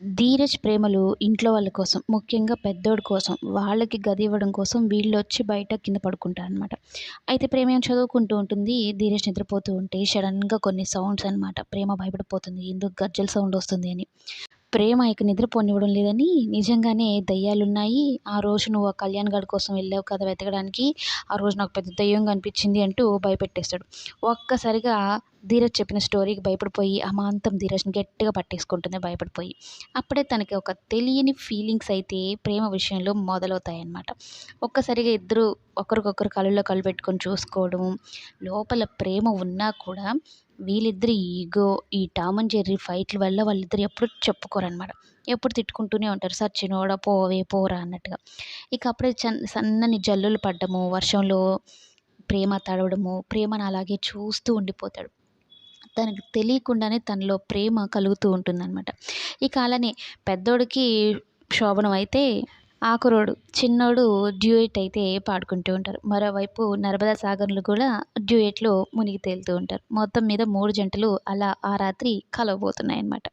ధీరజ్ ప్రేమలు ఇంట్లో వాళ్ళ కోసం ముఖ్యంగా పెద్దోడి కోసం వాళ్ళకి గది ఇవ్వడం కోసం వీళ్ళు వచ్చి బయట కింద పడుకుంటారు అనమాట అయితే ప్రేమ ఏం చదువుకుంటూ ఉంటుంది? ధీరజ్ నిద్రపోతూ ఉంటే సడన్గా కొన్ని సౌండ్స్ అనమాట ప్రేమ భయపడిపోతుంది. ఎందుకు గజ్జల సౌండ్ వస్తుంది అని. ప్రేమ ఇక నిద్రపోనివ్వడం లేదని నిజంగానే దయ్యాలున్నాయి. ఆ రోజు నువ్వు ఆ కళ్యాణ్ గారి కోసం వెళ్ళావు కదా వెతకడానికి ఆ రోజు నాకు పెద్ద దయ్యం కనిపించింది అంటూ భయపెట్టేస్తాడు. ఒక్కసారిగా ధీరజ్ చెప్పిన స్టోరీకి భయపడిపోయి అమాంతం ధీరజ్ని గట్టిగా పట్టేసుకుంటుంది భయపడిపోయి. అప్పుడే తనకి ఒక తెలియని ఫీలింగ్స్ అయితే ప్రేమ విషయంలో మొదలవుతాయన్నమాట. ఒక్కసారిగా ఇద్దరు ఒకరికొకరు కళ్ళల్లో కళ్ళు పెట్టుకొని చూసుకోవడం లోపల ప్రేమ ఉన్నా కూడా వీళ్ళిద్దరి ఈగో ఈ టామ్ అండ్ జెర్రీ ఫైట్ల వల్ల వాళ్ళిద్దరు ఎప్పుడు చెప్పుకోరనమాట ఎప్పుడు తిట్టుకుంటూనే ఉంటారు. సచ్చినోడా పోవే పోరా అన్నట్టుగా. ఇక అప్పుడే చన్ సన్నని జల్లులు పడ్డము వర్షంలో ప్రేమ తడవడము ప్రేమను అలాగే చూస్తూ ఉండిపోతాడు. తనకు తెలియకుండానే తనలో ప్రేమ కలుగుతూ ఉంటుందన్నమాట. ఇక అలానే పెద్దోడికి శోభనం అయితే ఆకురోడు చిన్నోడు డ్యూయెట్ అయితే పాడుకుంటూ ఉంటారు. మరోవైపు నర్మదా సాగర్లు కూడా డ్యూయెట్లో మునిగి తేలుతూ ఉంటారు. మొత్తం మీద మూడు జంటలు అలా ఆ రాత్రి కలవబోతున్నాయి అన్నమాట